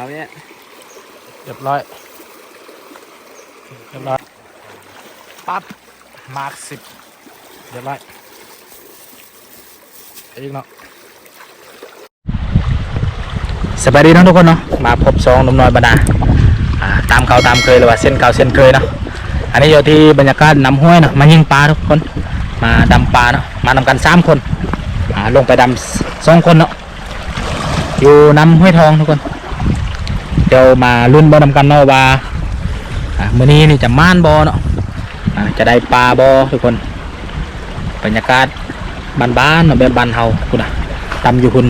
เอาเนี่ยเรียบร้อยเรียบร้อยปั๊บมาร์คสิบเรียบร้อยอีกเนาะสบายดีนะทุกคนเนาะมาพบสองนมน้อยบรรดาอ่าตามเขาตามเคยเลยว่าเส้นเก่าเส้นเคยเนาะอันนี้อยู่ที่บรรยากาศน้ำห้วยเนาะมายิงปลาทุกคน มาดำปลาเนาะมานำกันสามคนอ่าลงไปดำสองคนเนาะอยู่น้ำห้วยทองทุกคน เดี๋ยวมาลุ้นบ่นำกันเนาะว่าอ่ามื้อนี้นี่จะม่านบ่เนาะจะได้ปลาบ่ทุกคนบรรยากาศบ้านๆเนาะแบบบ้านเฮาพุ่นะตำอยู่พุ่น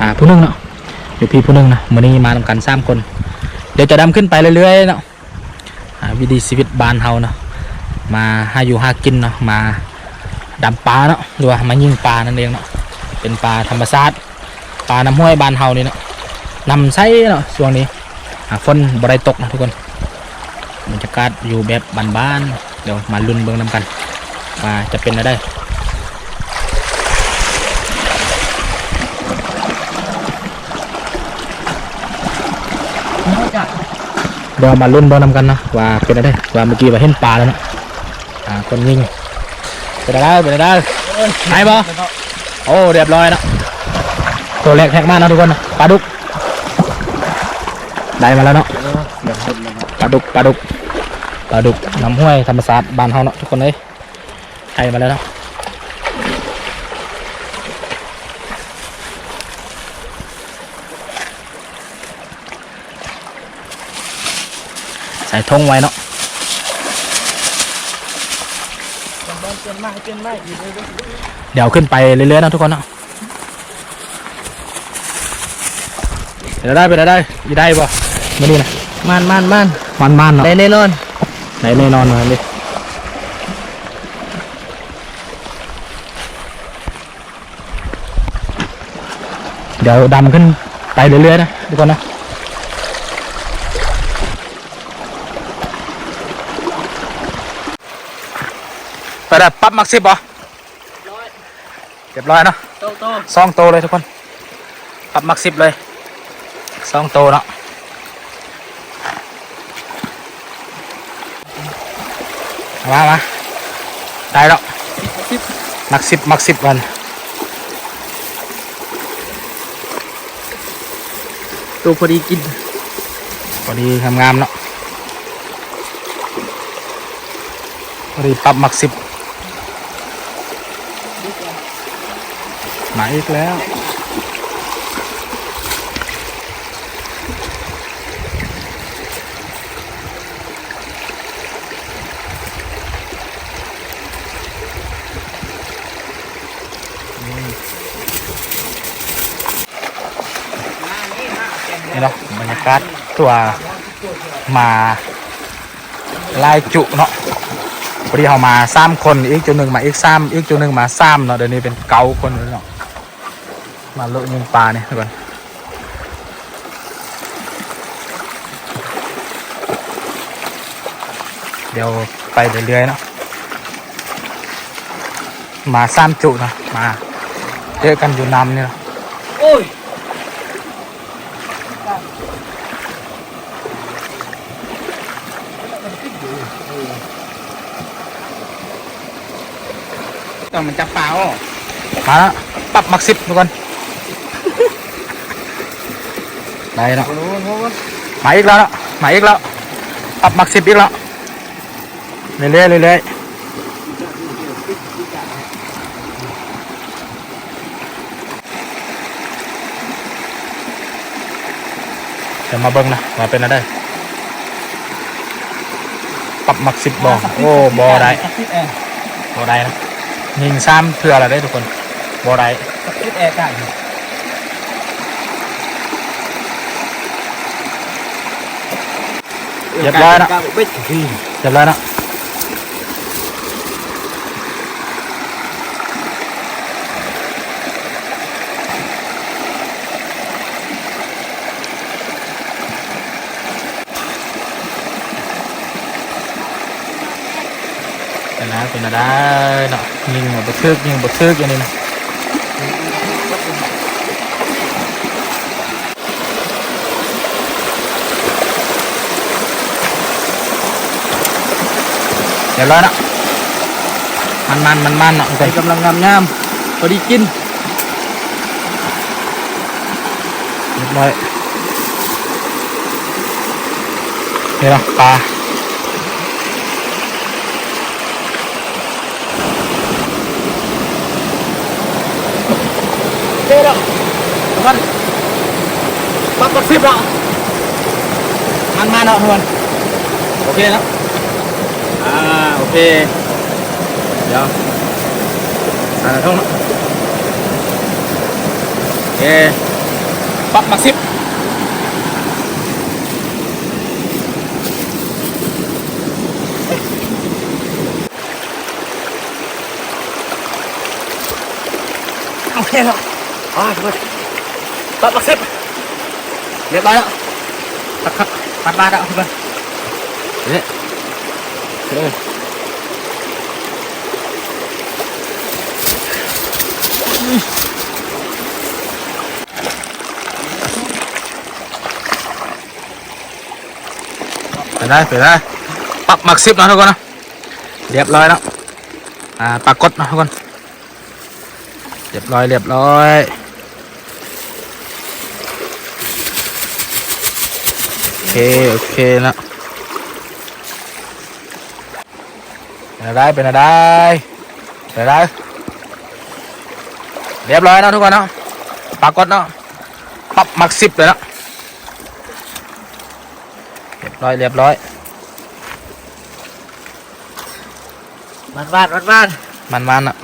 อ่าผู้หนึงเนาะอยู่พี่ผู้หนึงนะมื้อนี้มานำกันสามคน เดี๋ยวจะดำขึ้นไปเรื่อยๆเนาะวิถีชีวิตบ้านเฮาเนาะมาหาอยู่หากินเนาะมาดำปลาเนาะหรือว่ามายิงปลานั่นเองเนาะเป็นปลาธรรมชาติปลาน้ำห้วยบ้านเฮานี่เนาะนำใช้เนาะช่วงนี้ ฝนบริตกนะทุกคนบรรยากาศอยู่แบบบ้านๆเดี๋ยวมาลุ้นเบิ่งนำกันว่าจะเป็นอะไรเดี๋ยวมาลุ้นเบิ่งนำกันนะว่าเป็นอะไรว่าเมื่อกี้ว่าเห็นปลาแล้วนะอ่าคนยิงเป็นอะไรเป็นอะไรไหนบ่โอ้เรียบร้อยแล้วตัวแรกแท็กมากนะทุกคนนะปลาดุก ได้มาแล้วเนาะปลาดุกปลาดุกปลาดุกน้ำห้วยธรรมศาสตร์บานเฮาเนาะทุกคนเลยได้มาแล้วเนาะใส่ทงไว้เนาะเดี๋ยวขึ้นไปเรื่อยๆเนาะทุกคนเนาะเดี๋ยวได้ไปเดี๋ยวได้ยี่ได้ป่ะ ไม่นี่นะมันมันมันมันมันๆเนาะได้แน่นอนไหนแน่นอนมาเลยเดี๋ยวดำขึ้นไปเรื่อยๆนะทุกคนนะไปได้ปั๊บมักสิบเหรอเรียบร้อยเนาะโตโตสองโตเลยทุกคนปรับมักสิบเลยสองโตเนาะ มามาได้แล้วมักสิบมักสิบวัน ตัวพอดีกิน พอดีงามๆเนาะพอดีปรับมักสิบมาอีกแล้วนี่เนาะบรรยากาศตัวมาลายจุเนาะพอดีเขามาสามคนอีกจุดหนึ่งมาอีกสามอีกจุดหนึ่งมาสามเนาะเดี๋ยวนี้เป็นเกาคนเลยเนาะมาลุยิงปลาเนี่ยทุกคนเดี๋ยวไปเรื่อยๆเนาะมาสามจุเนาะมาเจอกันอยู่นำเนี่ยเนาะโอ้ย องมันจับเปล่ามาแล้วปรับมักสิบทุกคนได้แล้วโอ้โหมาอีกแล้วมาอีกแล้วปรับมักสิบอีกแล้วเรื่อยๆเรื่อยๆเดี๋ยวมาเบิ้งนะมาเป็นอะไรปรับมักสิบบอโอ้บอได้บอได้นะ ยิงซ้ำเพื่ออะไรได้ทุกคนบอได้คิดแอร์กันเรียบร้อยนะเบ็ดพี่เรียบร้อยนะ นะเป็นอะไรเนาะยิงหมดบทึกยิงบทึกอย่างนี้นเดี๋ยวแล้วนะมันมันมันมันเนาะใส่กำลังงามงามพอดีกินเรียบร้อยเดี๋ยวปลา ปักกดซิบแล้วมันมาเนาะทุกคนโอเคแล้วอ่าโอเคเดี๋ยวอ่าท่องเนาะโอเคปักมักซิบโเคแล้วอ่าทุกคนปักมักซิบเรียบร้อยแล้วปักครับปัดบาทแล้วทุกคนเดี๋ยวเดี๋ยวไปได้ไปได้ปักหมักซิบเนาะทุกคนนะเรียบร้อยแล้วอ่าปรากฏเนาะทุกคนเรียบร้อยเรียบร้อยโอเค โอเคแล้วเป็นอะไรเป็นอะไรเป็นอะไรเรียบร้อยเนาะทุกคนเนาะปรากฏเนาะปักหมักซิบเลยเนาะเรียบร้อยเรียบร้อยมันบาดมันบาดมันมันอะ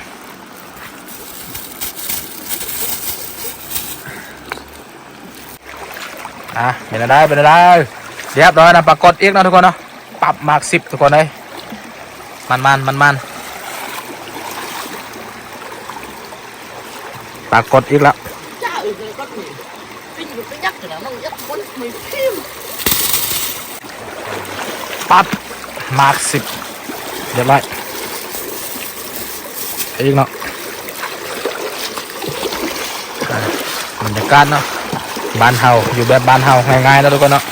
อะเป็นอะไรเป็นอะไรเรียบร้อยนะปรากฏอีกนะทุกคนเนาะปรับมากสิบทุกคนเลยมันมันมันมันปรากฏอีกแล้วจ้าอื่นเลยก็มีไปอยู่ไปยักษ์แต่มันยักษ์คนไม่พิมพ์ปั๊บมาร์กสิบเรียบร้อยอีกเนาะบรรยากาศเนาะ บ้านเฮาอยู่แบบบ้านเฮาง่ายๆนะทุกคนเนาะ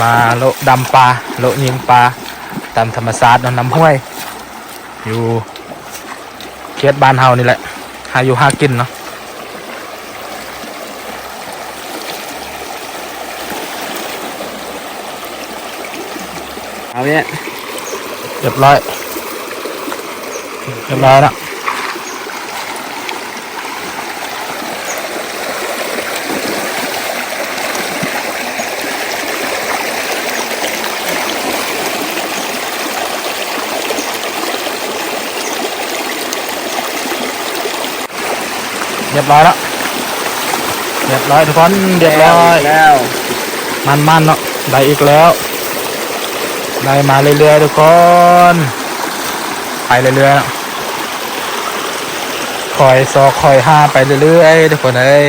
มาโลดำปลาโลยิงปลาตามธรรมชาติเนาะน้ำห้วย อยู่เขตบ้านเฮานี่แหละหาอยู่หากินเนาะเอาเนี่ยเรียบร้อยเรียบร้อยแล้ว เรียบร้อยแล้วเรียบร้อยทุกคนเรียบร้อยแล้วมันมันๆเนาะได้อีกแล้วได้มาเรื่อยๆทุกคนไปเรื่อยๆเนาะคอยซอกคอยห้าไปเรื่อยๆทุกคนเอ้ย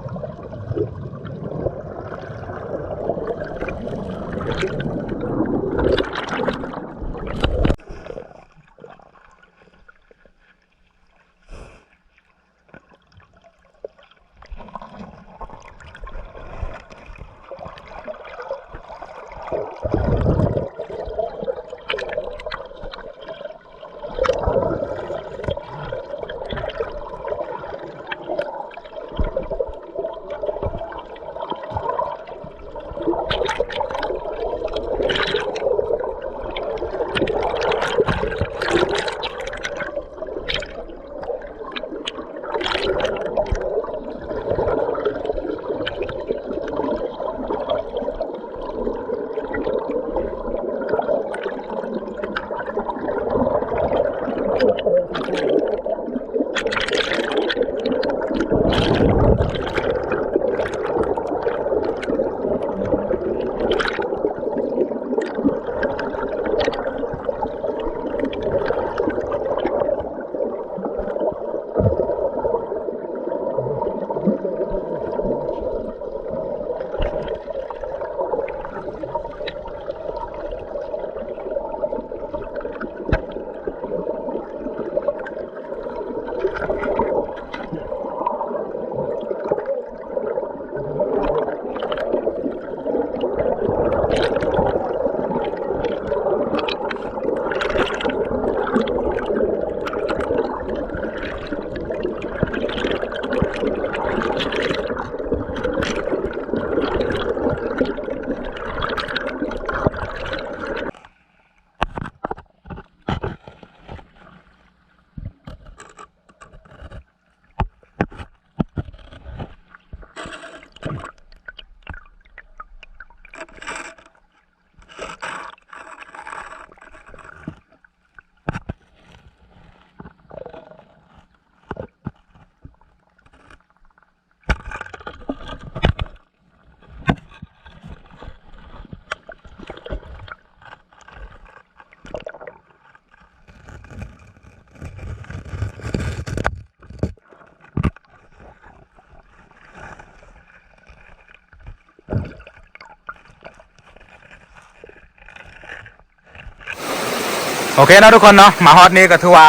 โอเคเนาะทุกคนเนาะมาฮอตนี้ก็ถือว่า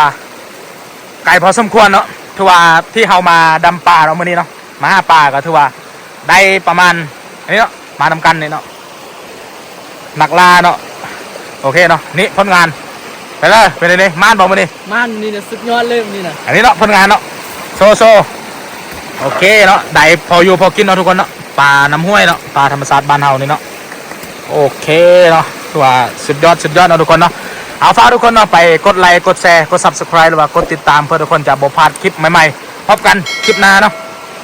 ไกลพอสมควรเนาะถือว่าที่เฮามาดำป่าเนาะมื้อนี้เนาะมาหาป่าก็ถือว่าได้ประมาณอันนี้เนาะมาทำกันนี่เนาะหนักลาเนาะโอเคเนาะนี่ผลงานไปเลยเป็นไงนี่ม่านบอกมานี่มันนี่นะสุดยอดเลยนี่นะอันนี้เนาะผลงานเนาะโซโซโอเคเนาะได้พออยู่พอกินเนาะทุกคนเนาะปลาน้ำห้วยเนาะปลาธรรมชาติบ้านเฮานี่เนาะโอเคเนาะถือว่าสุดยอดสุดยอดเนาะทุกคนเนาะ เอาฝากทุกคนเนาะไปกดไลค์กดแชร์กด subscribe หรือว่ากดติดตามเพื่อทุกคนจะบ่พลาดคลิปใหม่ๆพบกันคลิปหน้าเนาะ